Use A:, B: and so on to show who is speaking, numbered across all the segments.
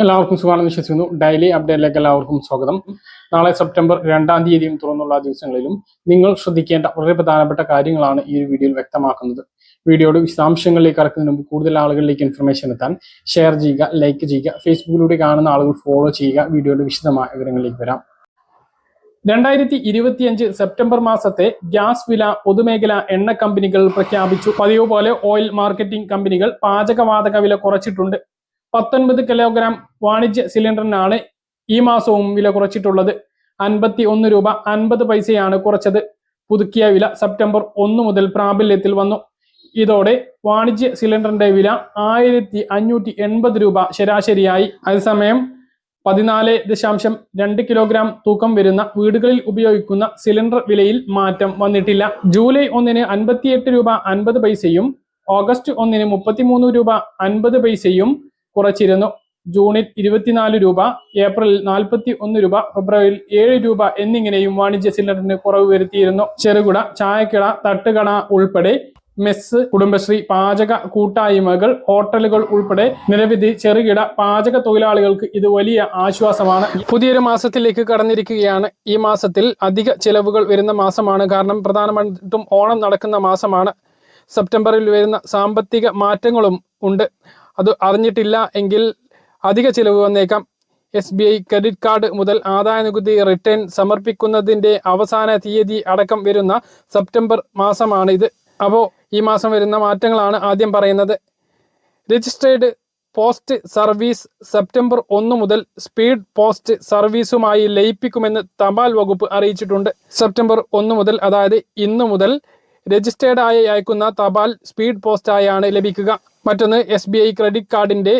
A: എല്ലാവർക്കും സുഖമാണെന്ന് വിശ്വസിക്കുന്നു. ഡെയിലി അപ്ഡേറ്റിലേക്ക് എല്ലാവർക്കും സ്വാഗതം. നാളെ സെപ്റ്റംബർ രണ്ടാം തീയതിയും തുറന്നുള്ള ദിവസങ്ങളിലും നിങ്ങൾ ശ്രദ്ധിക്കേണ്ട വളരെ പ്രധാനപ്പെട്ട കാര്യങ്ങളാണ് ഈ ഒരു വീഡിയോയിൽ വ്യക്തമാക്കുന്നത്. വീഡിയോയുടെ വിശദാംശങ്ങളിലേക്ക് കടക്കുന്നതിന് മുമ്പ് കൂടുതൽ ആളുകളിലേക്ക് ഇൻഫർമേഷൻ എത്താൻ ഷെയർ ചെയ്യുക ലൈക്ക് ചെയ്യുക ഫേസ്ബുക്കിലൂടെ കാണുന്ന ആളുകൾ ഫോളോ ചെയ്യുക വീഡിയോയുടെ വിശദമായ വിവരങ്ങളിലേക്ക് വരാം. രണ്ടായിരത്തി ഇരുപത്തിയഞ്ച് സെപ്റ്റംബർ മാസത്തെ ഗ്യാസ് വില പൊതുമേഖല എണ്ണ കമ്പനികൾ പ്രഖ്യാപിച്ചു. പതിവ് പോലെ ഓയിൽ മാർക്കറ്റിംഗ് കമ്പനികൾ പാചകവാതക വില കുറച്ചിട്ടുണ്ട്. പത്തൊൻപത് കിലോഗ്രാം വാണിജ്യ സിലിണ്ടറിനാണ് ഈ മാസവും വില കുറച്ചിട്ടുള്ളത്. അൻപത്തി ഒന്ന് രൂപ അൻപത് പൈസയാണ് കുറച്ചത്. പുതുക്കിയ വില സെപ്റ്റംബർ ഒന്ന് മുതൽ പ്രാബല്യത്തിൽ വന്നു. ഇതോടെ വാണിജ്യ സിലിണ്ടറിന്റെ വില ആയിരത്തി അഞ്ഞൂറ്റി എൺപത് രൂപ ശരാശരിയായി. അതേസമയം പതിനാല് ദശാംശം രണ്ട് കിലോഗ്രാം തൂക്കം വരുന്ന വീടുകളിൽ ഉപയോഗിക്കുന്ന സിലിണ്ടർ വിലയിൽ മാറ്റം വന്നിട്ടില്ല. ജൂലൈ ഒന്നിന് അൻപത്തിയെട്ട് രൂപ അൻപത് പൈസയും ഓഗസ്റ്റ് ഒന്നിന് മുപ്പത്തിമൂന്ന് രൂപ അൻപത് പൈസയും കുറച്ചിരുന്നു. ജൂണിൽ ഇരുപത്തിനാല് രൂപ ഏപ്രിലിൽ നാൽപ്പത്തി ഒന്ന് രൂപ ഫെബ്രുവരിയിൽ ഏഴ് രൂപ എന്നിങ്ങനെയും വാണിജ്യ സിലിണ്ടറിന് കുറവ് വരുത്തിയിരുന്നു. ചെറുകിട ചായക്കിട തട്ടുകട ഉൾപ്പെടെ മെസ് കുടുംബശ്രീ പാചക കൂട്ടായ്മകൾ ഹോട്ടലുകൾ ഉൾപ്പെടെ നിരവധി ചെറുകിട പാചക തൊഴിലാളികൾക്ക് ഇത് വലിയ ആശ്വാസമാണ്. പുതിയൊരു മാസത്തിലേക്ക് കടന്നിരിക്കുകയാണ്. ഈ മാസത്തിൽ അധിക ചിലവുകൾ വരുന്ന മാസമാണ്. കാരണം പ്രധാനമായിട്ടും ഓണം നടക്കുന്ന മാസമാണ്. സെപ്റ്റംബറിൽ വരുന്ന സാമ്പത്തിക മാറ്റങ്ങളും ഉണ്ട്. അത് അറിഞ്ഞിട്ടില്ല എങ്കിൽ അധിക ചിലവ് വന്നേക്കാം. S B I credit card മുതൽ ആദായ നികുതി റിട്ടേൺ സമർപ്പിക്കുന്നതിന്റെ അവസാന തീയതി അടക്കം വരുന്ന സെപ്റ്റംബർ മാസമാണ് ഇത് അപ്പോൾ ഈ മാസം വരുന്ന മാറ്റങ്ങളാണ് ആദ്യം പറയുന്നത്. രജിസ്ട്രേഡ് പോസ്റ്റ് സർവീസ് സെപ്റ്റംബർ ഒന്ന് മുതൽ സ്പീഡ് പോസ്റ്റ് സർവീസുമായി ലയിപ്പിക്കുമെന്ന് തപാൽ വകുപ്പ് അറിയിച്ചിട്ടുണ്ട്. സെപ്റ്റംബർ ഒന്ന് മുതൽ അതായത് ഇന്ന് മുതൽ രജിസ്റ്റേർഡായി അയക്കുന്ന തപാൽ സ്പീഡ് പോസ്റ്റായാണ് ലഭിക്കുക. മറ്റൊന്ന് എസ് ബി ഐ ക്രെഡിറ്റ് കാർഡിന്റെ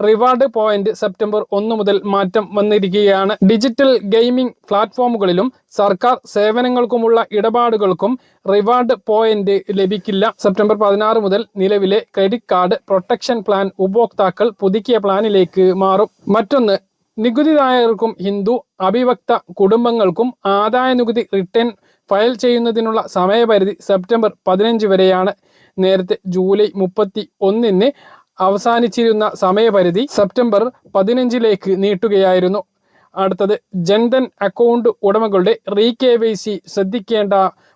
A: റിവാർഡ് പോയിന്റ് സെപ്റ്റംബർ ഒന്ന് മുതൽ മാറ്റം വന്നിരിക്കുകയാണ്. ഡിജിറ്റൽ ഗെയിമിംഗ് പ്ലാറ്റ്ഫോമുകളിലും സർക്കാർ സേവനങ്ങൾക്കുമുള്ള ഇടപാടുകൾക്കും റിവാർഡ് പോയിന്റ് ലഭിക്കില്ല. സെപ്റ്റംബർ പതിനാറ് മുതൽ നിലവിലെ ക്രെഡിറ്റ് കാർഡ് പ്രൊട്ടക്ഷൻ പ്ലാൻ ഉപഭോക്താക്കൾ പുതുക്കിയ പ്ലാനിലേക്ക് മാറും. മറ്റൊന്ന് നികുതിദായകർക്കും ഹിന്ദു അഭിവക്ത കുടുംബങ്ങൾക്കും ആദായ നികുതി റിട്ടേൺ ഫയൽ ചെയ്യുന്നതിനുള്ള സമയപരിധി സെപ്റ്റംബർ പതിനഞ്ച് വരെയാണ്. നേരത്തെ ജൂലൈ മുപ്പത്തി ഒന്നിന് അവസാനിച്ചിരുന്ന സമയപരിധി സെപ്റ്റംബർ പതിനഞ്ചിലേക്ക് നീട്ടുകയായിരുന്നു. അടുത്തത് ജൻധൻ അക്കൗണ്ട് ഉടമകളുടെ റീ കെ വൈ സി ശ്രദ്ധിക്കേണ്ട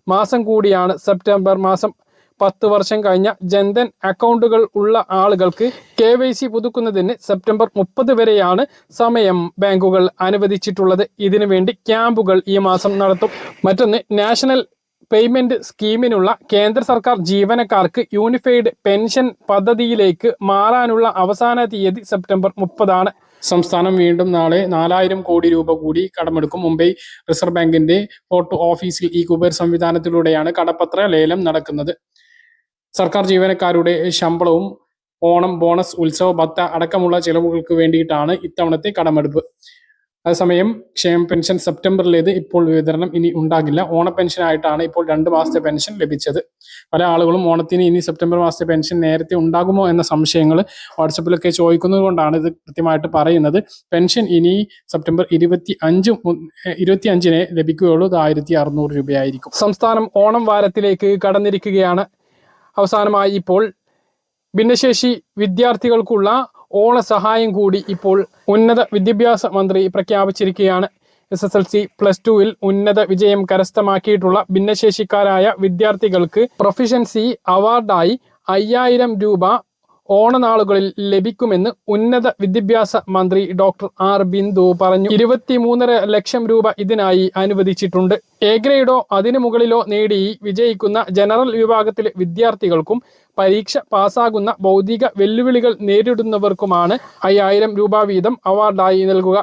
A: മാസം കൂടിയാണ് സെപ്റ്റംബർ മാസം. പത്ത് വർഷം കഴിഞ്ഞ ജൻധൻ അക്കൗണ്ടുകൾ ഉള്ള ആളുകൾക്ക് കെ വൈ സി പുതുക്കുന്നതിന് സെപ്റ്റംബർ മുപ്പത് വരെയാണ് സമയം ബാങ്കുകൾ അനുവദിച്ചിട്ടുള്ളത്. ഇതിനുവേണ്ടി ക്യാമ്പുകൾ ഈ മാസം നടത്തും. മറ്റൊന്ന് നാഷണൽ പേയ്മെന്റ് സ്കീമിനുള്ള കേന്ദ്ര സർക്കാർ ജീവനക്കാർക്ക് യൂണിഫൈഡ് പെൻഷൻ പദ്ധതിയിലേക്ക് മാറാനുള്ള അവസാന തീയതി സെപ്റ്റംബർ മുപ്പതാണ്. സംസ്ഥാനം വീണ്ടും നാളെ നാലായിരം കോടി രൂപ കൂടി കടമെടുക്കും. മുംബൈ റിസർവ് ബാങ്കിന്റെ ഫോർട്ട് ഓഫീസിൽ ഈ കുബേർ സംവിധാനത്തിലൂടെയാണ് കടപ്പത്ര ലേലം നടക്കുന്നത്. സർക്കാർ ജീവനക്കാരുടെ ശമ്പളവും ഓണം ബോണസ് ഉത്സവ ഭത്ത അടക്കമുള്ള ചെലവുകൾക്ക് വേണ്ടിയിട്ടാണ് ഇത്തവണത്തെ കടമെടുപ്പ്. അതേസമയം ക്ഷേമ പെൻഷൻ സെപ്റ്റംബറിലേത് ഇപ്പോൾ വിതരണം ഇനി ഉണ്ടാകില്ല. ഓണ പെൻഷനായിട്ടാണ് ഇപ്പോൾ രണ്ട് മാസത്തെ പെൻഷൻ ലഭിച്ചത്. പല ആളുകളും ഓണത്തിന് ഇനി സെപ്റ്റംബർ മാസത്തെ പെൻഷൻ നേരത്തെ ഉണ്ടാകുമോ എന്ന സംശയങ്ങൾ വാട്സപ്പിലൊക്കെ ചോദിക്കുന്നത് കൊണ്ടാണ് ഇത് കൃത്യമായിട്ട് പറയുന്നത്. പെൻഷൻ ഇനി സെപ്റ്റംബർ ഇരുപത്തി അഞ്ച് ഇരുപത്തി അഞ്ചിനെ ലഭിക്കുകയുള്ളൂ. ഇത് ആയിരത്തി അറുന്നൂറ് രൂപയായിരിക്കും. സംസ്ഥാനം ഓണം വാരത്തിലേക്ക് കടന്നിരിക്കുകയാണ്. അവസാനമായി ഇപ്പോൾ ഭിന്നശേഷി വിദ്യാർത്ഥികൾക്കുള്ള ഓണസഹായം കൂടി ഇപ്പോൾ ഉന്നത വിദ്യാഭ്യാസ മന്ത്രി പ്രഖ്യാപിച്ചിരിക്കുകയാണ്. S S L C plus ടുവിൽ ഉന്നത വിജയം കരസ്ഥമാക്കിയിട്ടുള്ള ഭിന്നശേഷിക്കാരായ വിദ്യാർത്ഥികൾക്ക് പ്രൊഫിഷ്യൻസി അവാർഡായി അയ്യായിരം രൂപ ഓണനാളുകളിൽ ലഭിക്കുമെന്ന് ഉന്നത വിദ്യാഭ്യാസ മന്ത്രി ഡോക്ടർ ആർ ബിന്ദു പറഞ്ഞു. ഇരുപത്തിമൂന്നര ലക്ഷം രൂപ ഇതിനായി അനുവദിച്ചിട്ടുണ്ട്. എ ഗ്രേഡോ അതിനു മുകളിലോ നേടി വിജയിക്കുന്ന ജനറൽ വിഭാഗത്തിലെ വിദ്യാർത്ഥികൾക്കും പരീക്ഷ പാസ്സാകുന്ന ഭൗതിക വെല്ലുവിളികൾ നേരിടുന്നവർക്കുമാണ് അയ്യായിരം രൂപ വീതം അവാർഡായി നൽകുക.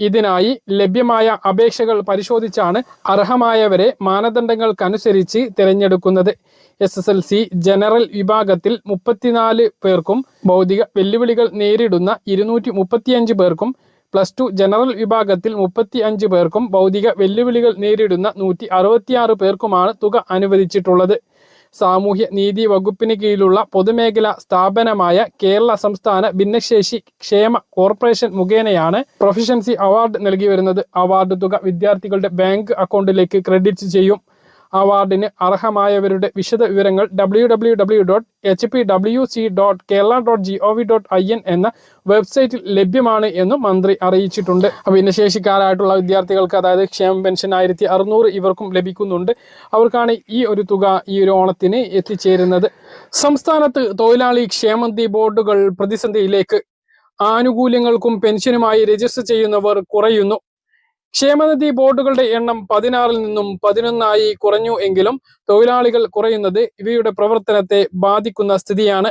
A: ഇതിനായി ലഭ്യമായ അപേക്ഷകൾ പരിശോധിച്ചാണ് അർഹമായവരെ മാനദണ്ഡങ്ങൾക്കനുസരിച്ച് തിരഞ്ഞെടുക്കുന്നത്. S S L C general വിഭാഗത്തിൽ മുപ്പത്തിനാല് പേർക്കും ഭൗതിക വെല്ലുവിളികൾ നേരിടുന്ന ഇരുന്നൂറ്റി മുപ്പത്തിയഞ്ച് പേർക്കും പ്ലസ് ടു ജനറൽ വിഭാഗത്തിൽ മുപ്പത്തി അഞ്ച് പേർക്കും ഭൗതിക വെല്ലുവിളികൾ നേരിടുന്ന നൂറ്റി അറുപത്തിയാറ് പേർക്കുമാണ് തുക അനുവദിച്ചിട്ടുള്ളത്. സാമൂഹ്യ നീതി വകുപ്പിന് കീഴിലുള്ള പൊതുമേഖലാ സ്ഥാപനമായ കേരള സംസ്ഥാന ഭിന്നശേഷി ക്ഷേമ കോർപ്പറേഷൻ മുഖേനയാണ് പ്രൊഫഷൻസി അവാർഡ് നൽകി വരുന്നത് അവാർഡ് തുക വിദ്യാർത്ഥികളുടെ ബാങ്ക് അക്കൗണ്ടിലേക്ക് ക്രെഡിറ്റ് ചെയ്യും. അവാർഡിന് അർഹമായവരുടെ വിശദ വിവരങ്ങൾ W dot H P C dot Kerala dot G O V dot I N എന്ന വെബ്സൈറ്റിൽ ലഭ്യമാണ് എന്നും മന്ത്രി അറിയിച്ചിട്ടുണ്ട്. ഭിന്നശേഷിക്കാരായിട്ടുള്ള വിദ്യാർത്ഥികൾക്ക് അതായത് ക്ഷേമ പെൻഷൻ ആയിരത്തി അറുന്നൂറ് ഇവർക്കും ലഭിക്കുന്നുണ്ട്. അവർക്കാണ് ഈ ഒരു തുക ഈ ഒരു ഓണത്തിന് എത്തിച്ചേരുന്നത്. സംസ്ഥാനത്ത് തൊഴിലാളി ക്ഷേമനിധി ബോർഡുകൾ പ്രതിസന്ധിയിലേക്ക് ആനുകൂല്യങ്ങൾക്കും പെൻഷനുമായി രജിസ്റ്റർ ചെയ്യുന്നവർ കുറയുന്നു. ക്ഷേമനിധി ബോർഡുകളുടെ എണ്ണം പതിനാറിൽ നിന്നും പതിനൊന്നായി കുറഞ്ഞു എങ്കിലും തൊഴിലാളികൾ കുറയുന്നത് ഇവയുടെ പ്രവർത്തനത്തെ ബാധിക്കുന്ന സ്ഥിതിയാണ്.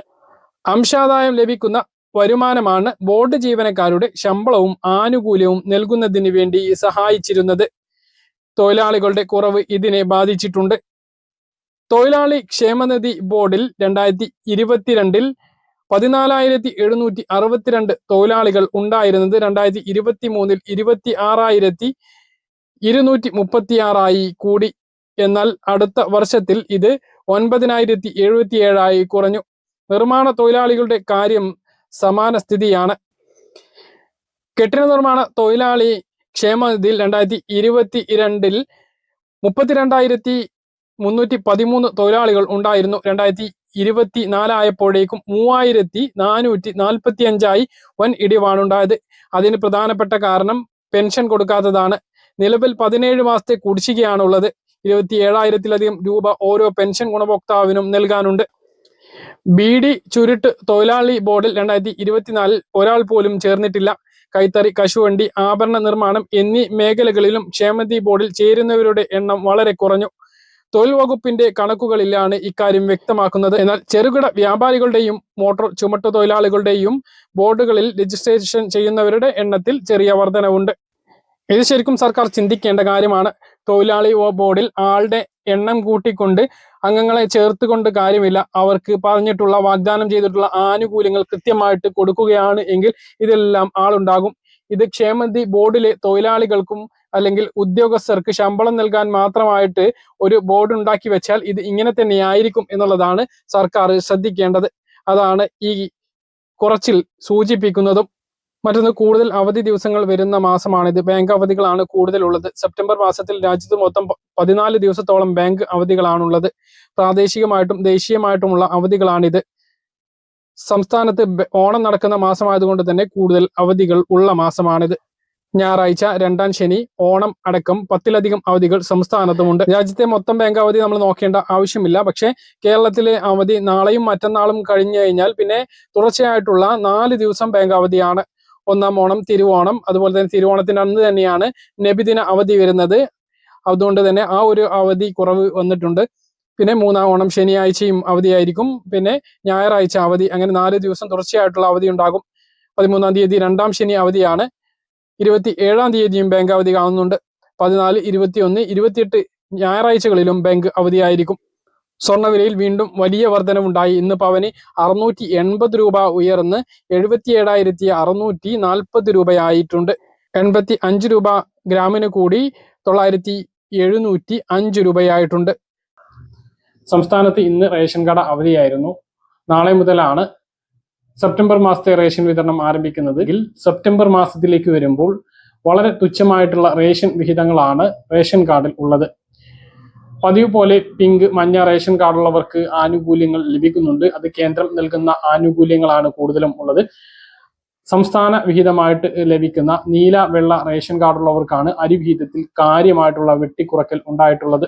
A: അംശാദായം ലഭിക്കുന്ന വരുമാനമാണ് ബോർഡ് ജീവനക്കാരുടെ ശമ്പളവും ആനുകൂല്യവും നൽകുന്നതിന് വേണ്ടി സഹായിച്ചിരുന്നത്. തൊഴിലാളികളുടെ കുറവ് ഇതിനെ ബാധിച്ചിട്ടുണ്ട്. തൊഴിലാളി ക്ഷേമനിധി ബോർഡിൽ രണ്ടായിരത്തി ഇരുപത്തിരണ്ടിൽ പതിനാലായിരത്തി എഴുന്നൂറ്റി അറുപത്തിരണ്ട് തൊഴിലാളികൾ ഉണ്ടായിരുന്നത് രണ്ടായിരത്തി ഇരുപത്തി മൂന്നിൽ ഇരുപത്തി ആറായിരത്തി ഇരുന്നൂറ്റി മുപ്പത്തി ആറായി കൂടി. എന്നാൽ അടുത്ത വർഷത്തിൽ ഇത് ഒൻപതിനായിരത്തി എഴുപത്തി ഏഴായി കുറഞ്ഞു. നിർമ്മാണ തൊഴിലാളികളുടെ കാര്യം സമാന സ്ഥിതിയാണ്. കെട്ടിട നിർമ്മാണ തൊഴിലാളി ക്ഷേമനിധിയിൽ രണ്ടായിരത്തി ഇരുപത്തി രണ്ടിൽ മുപ്പത്തിരണ്ടായിരത്തി മുന്നൂറ്റി പതിമൂന്ന് തൊഴിലാളികൾ ഉണ്ടായിരുന്നു. രണ്ടായിരത്തി ഇരുപത്തി നാലായപ്പോഴേക്കും മൂവായിരത്തി നാനൂറ്റി നാൽപ്പത്തി അഞ്ചായി വൻ ഇടിവാണുണ്ടായത്. അതിന് പ്രധാനപ്പെട്ട കാരണം പെൻഷൻ കൊടുക്കാത്തതാണ്. നിലവിൽ പതിനേഴ് മാസത്തെ കുടിശ്ശികയാണുള്ളത്. ഇരുപത്തി ഏഴായിരത്തിലധികം രൂപ ഓരോ പെൻഷൻ ഗുണഭോക്താവിനും നൽകാനുണ്ട്. ബി ഡി ചുരുട്ട് തൊഴിലാളി ബോർഡിൽ രണ്ടായിരത്തി ഇരുപത്തിനാലിൽ ഒരാൾ പോലും ചേർന്നിട്ടില്ല. കൈത്തറി കശുവണ്ടി ആഭരണ നിർമ്മാണം എന്നീ മേഖലകളിലും ക്ഷേമതി ബോർഡിൽ ചേരുന്നവരുടെ എണ്ണം വളരെ കുറഞ്ഞു. തൊഴിൽ വകുപ്പിന്റെ കണക്കുകളിലാണ് ഇക്കാര്യം വ്യക്തമാക്കുന്നത്. എന്നാൽ ചെറുകിട വ്യാപാരികളുടെയും മോട്ടോർ ചുമട്ടു തൊഴിലാളികളുടെയും ബോർഡുകളിൽ രജിസ്ട്രേഷൻ ചെയ്യുന്നവരുടെ എണ്ണത്തിൽ ചെറിയ വർധനവുണ്ട്. ഇത് ശരിക്കും സർക്കാർ ചിന്തിക്കേണ്ട കാര്യമാണ്. തൊഴിലാളി ബോർഡിൽ ആളുടെ എണ്ണം കൂട്ടിക്കൊണ്ട് അംഗങ്ങളെ ചേർത്തുകൊണ്ട് കാര്യമില്ല. അവർക്ക് പറഞ്ഞിട്ടുള്ള വാഗ്ദാനം ചെയ്തിട്ടുള്ള ആനുകൂല്യങ്ങൾ കൃത്യമായിട്ട് കൊടുക്കുകയാണ് എങ്കിൽ ഇതെല്ലാം ആളുണ്ടാകും. ഇത് ക്ഷേമനിധി ബോർഡിലെ തൊഴിലാളികൾക്കും അല്ലെങ്കിൽ ഉദ്യോഗസ്ഥർക്ക് ശമ്പളം നൽകാൻ മാത്രമായിട്ട് ഒരു ബോർഡ് ഉണ്ടാക്കി വെച്ചാൽ ഇത് ഇങ്ങനെ തന്നെയായിരിക്കും എന്നുള്ളതാണ് സർക്കാർ ശ്രദ്ധിക്കേണ്ടത്. അതാണ് ഈ കുറച്ചിൽ സൂചിപ്പിക്കുന്നതും മറ്റൊന്ന് കൂടുതൽ അവധി ദിവസങ്ങൾ വരുന്ന മാസമാണിത് ബാങ്ക് അവധികളാണ് കൂടുതലുള്ളത്. സെപ്റ്റംബർ മാസത്തിൽ രാജ്യത്ത് മൊത്തം പതിനാല് ദിവസത്തോളം ബാങ്ക് അവധികളാണുള്ളത്. പ്രാദേശികമായിട്ടും ദേശീയമായിട്ടുമുള്ള അവധികളാണിത്. സംസ്ഥാനത്ത് ഓണം നടക്കുന്ന മാസമായതുകൊണ്ട് തന്നെ കൂടുതൽ അവധികൾ ഉള്ള മാസമാണിത്. ഞായറാഴ്ച രണ്ടാം ശനി ഓണം അടക്കം പത്തിലധികം അവധികൾ സംസ്ഥാനത്തുമുണ്ട്. രാജ്യത്തെ മൊത്തം ബാങ്ക് അവധി നമ്മൾ നോക്കേണ്ട ആവശ്യമില്ല. പക്ഷേ കേരളത്തിലെ അവധി നാളെയും മറ്റന്നാളും കഴിഞ്ഞു കഴിഞ്ഞാൽ പിന്നെ തുടർച്ചയായിട്ടുള്ള നാല് ദിവസം ബാങ്ക് അവധിയാണ്. ഒന്നാം ഓണം തിരുവോണം അതുപോലെ തന്നെ തിരുവോണത്തിന്റെ അന്ന് തന്നെയാണ് നബിദിന അവധി വരുന്നത്. അതുകൊണ്ട് തന്നെ ആ ഒരു അവധി കുറവ് വന്നിട്ടുണ്ട്. പിന്നെ മൂന്നാം ഓണം ശനിയാഴ്ചയും അവധിയായിരിക്കും. പിന്നെ ഞായറാഴ്ച അവധി അങ്ങനെ നാല് ദിവസം തുടർച്ചയായിട്ടുള്ള അവധി ഉണ്ടാകും. പതിമൂന്നാം തീയതി രണ്ടാം ശനി അവധിയാണ്. ഇരുപത്തി ഏഴാം തീയതിയും ബാങ്ക് അവധി കാണുന്നുണ്ട്. പതിനാല് ഇരുപത്തിയൊന്ന് ഇരുപത്തിയെട്ട് ഞായറാഴ്ചകളിലും ബാങ്ക് അവധിയായിരിക്കും. സ്വർണവിലയിൽ വീണ്ടും വലിയ വർധനവുണ്ടായി. ഇന്ന് പവന് അറുന്നൂറ്റി എൺപത് രൂപ ഉയർന്ന് എഴുപത്തി ഏഴായിരത്തി അറുന്നൂറ്റി നാൽപ്പത് രൂപയായിട്ടുണ്ട്. എൺപത്തി അഞ്ച് രൂപ ഗ്രാമിന് കൂടി തൊള്ളായിരത്തി എഴുന്നൂറ്റി അഞ്ച് രൂപയായിട്ടുണ്ട്. സംസ്ഥാനത്ത് ഇന്ന് റേഷൻ കട അവധിയായിരുന്നു. നാളെ മുതലാണ് സെപ്റ്റംബർ മാസത്തെ റേഷൻ വിതരണം ആരംഭിക്കുന്നത്. സെപ്റ്റംബർ മാസത്തിലേക്ക് വരുമ്പോൾ വളരെ തുച്ഛമായിട്ടുള്ള റേഷൻ വിഹിതങ്ങളാണ് റേഷൻ കാർഡിൽ ഉള്ളത്. പതിവ് പോലെ പിങ്ക് മഞ്ഞ റേഷൻ കാർഡുള്ളവർക്ക് ആനുകൂല്യങ്ങൾ ലഭിക്കുന്നുണ്ട്. അത് കേന്ദ്രം നൽകുന്ന ആനുകൂല്യങ്ങളാണ് കൂടുതലും ഉള്ളത്. സംസ്ഥാന വിഹിതമായിട്ട് ലഭിക്കുന്ന നീല വെള്ള റേഷൻ കാർഡുള്ളവർക്കാണ് അരി വിഹിതത്തിൽ കാര്യമായിട്ടുള്ള വെട്ടിക്കുറക്കൽ ഉണ്ടായിട്ടുള്ളത്.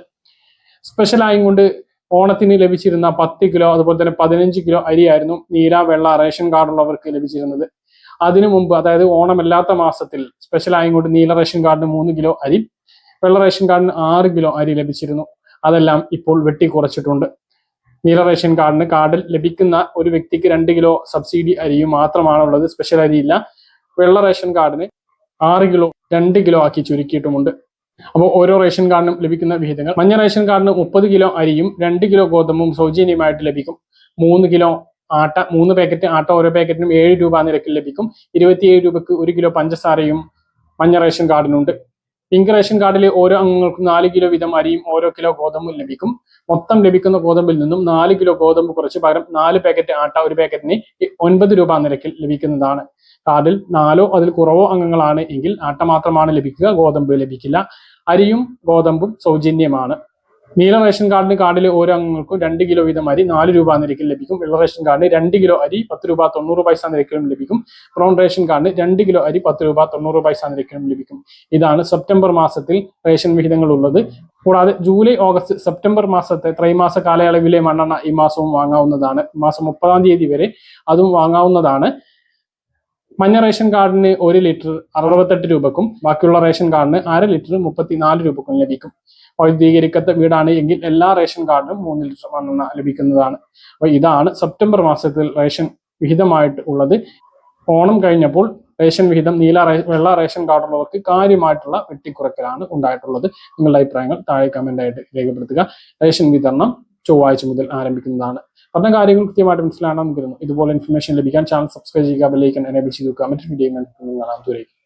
A: സ്പെഷ്യലായും കൊണ്ട് ഓണത്തിന് ലഭിച്ചിരുന്ന പത്ത് കിലോ അതുപോലെ തന്നെ പതിനഞ്ച് കിലോ അരിയായിരുന്നു നീല വെള്ള റേഷൻ കാർഡുള്ളവർക്ക് ലഭിച്ചിരുന്നത്. അതിനു മുമ്പ് അതായത് ഓണമല്ലാത്ത മാസത്തിൽ സ്പെഷ്യലായും കൊണ്ട് നീല റേഷൻ കാർഡിന് മൂന്ന് കിലോ അരി വെള്ള റേഷൻ കാർഡിന് ആറ് കിലോ അരി ലഭിച്ചിരുന്നു. അതെല്ലാം ഇപ്പോൾ വെട്ടിക്കുറച്ചിട്ടുണ്ട്. നീല റേഷൻ കാർഡിന് കാർഡിൽ ലഭിക്കുന്ന ഒരു വ്യക്തിക്ക് രണ്ട് കിലോ സബ്സിഡി അരിയും മാത്രമാണുള്ളത്. സ്പെഷ്യൽ അരിയില്ല. വെള്ള റേഷൻ കാർഡിന് ആറ് കിലോ രണ്ട് കിലോ ആക്കി ചുരുക്കിയിട്ടുമുണ്ട്. അപ്പോൾ ഓരോ റേഷൻ കാർഡിനും ലഭിക്കുന്ന വിഹിതങ്ങൾ. മഞ്ഞ റേഷൻ കാർഡിന് മുപ്പത് കിലോ അരിയും രണ്ട് കിലോ ഗോതമ്പും സൗജന്യമായിട്ട് ലഭിക്കും. മൂന്ന് കിലോ ആട്ട മൂന്ന് പാക്കറ്റ് ആട്ട ഓരോ പാക്കറ്റിനും ഏഴ് രൂപ നിരക്കിൽ ലഭിക്കും. ഇരുപത്തിയേഴ് രൂപക്ക് ഒരു കിലോ പഞ്ചസാരയും മഞ്ഞ റേഷൻ കാർഡിനുണ്ട്. പിങ്ക് റേഷൻ കാർഡിലെ ഓരോ അംഗങ്ങൾക്കും നാല് കിലോ വീതം അരിയും ഓരോ കിലോ ഗോതമ്പും ലഭിക്കും. മൊത്തം ലഭിക്കുന്ന ഗോതമ്പിൽ നിന്നും നാല് കിലോ ഗോതമ്പ് കുറച്ച് പകരം നാല് പാക്കറ്റ് ആട്ട ഒരു പാക്കറ്റിന് ഒൻപത് രൂപ നിരക്കിൽ ലഭിക്കുന്നതാണ്. കാർഡിൽ നാലോ അതിൽ കുറവോ അംഗങ്ങളാണ് എങ്കിൽ ആട്ട മാത്രമാണ് ലഭിക്കുക ഗോതമ്പ് ലഭിക്കില്ല. അരിയും ഗോതമ്പും സൗജന്യമാണ്. നീല റേഷൻ കാർഡിന് കാർഡിലെ ഓരോ അംഗങ്ങൾക്കും രണ്ട് കിലോ വീതം അരി നാല് രൂപ നിരക്കിൽ ലഭിക്കും. വെള്ള റേഷൻ കാർഡിന് രണ്ട് കിലോ അരി പത്ത് രൂപ തൊണ്ണൂറ് പൈസ നിരക്കിലും ലഭിക്കും. ബ്രൗൺ റേഷൻ കാർഡിന് രണ്ട് കിലോ അരി പത്ത് രൂപ തൊണ്ണൂറ് പൈസ നിരക്കിലും ലഭിക്കും. ഇതാണ് സെപ്റ്റംബർ മാസത്തിൽ റേഷൻ വിഹിതങ്ങൾ ഉള്ളത്. കൂടാതെ ജൂലൈ ഓഗസ്റ്റ് സെപ്റ്റംബർ മാസത്തെ ത്രൈമാസ കാലയളവിലെ മണ്ണെണ്ണ ഈ മാസവും വാങ്ങാവുന്നതാണ്. മാസം മുപ്പതാം തീയതി വരെ അതും വാങ്ങാവുന്നതാണ്. മഞ്ഞ റേഷൻ കാർഡിന് ഒരു ലിറ്റർ അറുപത്തെട്ട് രൂപക്കും ബാക്കിയുള്ള റേഷൻ കാർഡിന് അര ലിറ്റർ മുപ്പത്തിനാല് രൂപക്കും ലഭിക്കും. വൈദ്യുതീകരിക്കത്ത വീടാണ് എങ്കിൽ എല്ലാ റേഷൻ കാർഡിനും മൂന്ന് ലിറ്റർ മണ്ണെണ്ണ ലഭിക്കുന്നതാണ്. അപ്പോൾ ഇതാണ് സെപ്റ്റംബർ മാസത്തിൽ റേഷൻ വിഹിതമായിട്ട് ഉള്ളത്. ഓണം കഴിഞ്ഞപ്പോൾ റേഷൻ വിഹിതം നീല വെള്ള റേഷൻ കാർഡുള്ളവർക്ക് കാര്യമായിട്ടുള്ള വെട്ടിക്കുറക്കലാണ് ഉണ്ടായിട്ടുള്ളത്. നിങ്ങളുടെ അഭിപ്രായങ്ങൾ താഴെ കമന്റ് ആയിട്ട് രേഖപ്പെടുത്തുക. റേഷൻ വിതരണം ചൊവ്വാഴ്ച മുതൽ ആരംഭിക്കുന്നതാണ്. പറഞ്ഞ കാര്യങ്ങൾ കൃത്യമായിട്ട് മനസ്സിലാണെന്ന് കരുതുന്നു. ഇതുപോലെ ഇൻഫർമേഷൻ ലഭിക്കാൻ ചാനൽ സബ്സ്ക്രൈബ് ചെയ്യുക ബെല്ലൈക്കൻ എനേബിൾ ചെയ്തു വെക്കുക മറ്റൊരു വീഡിയോ കാണാൻ ദൂരേക്ക്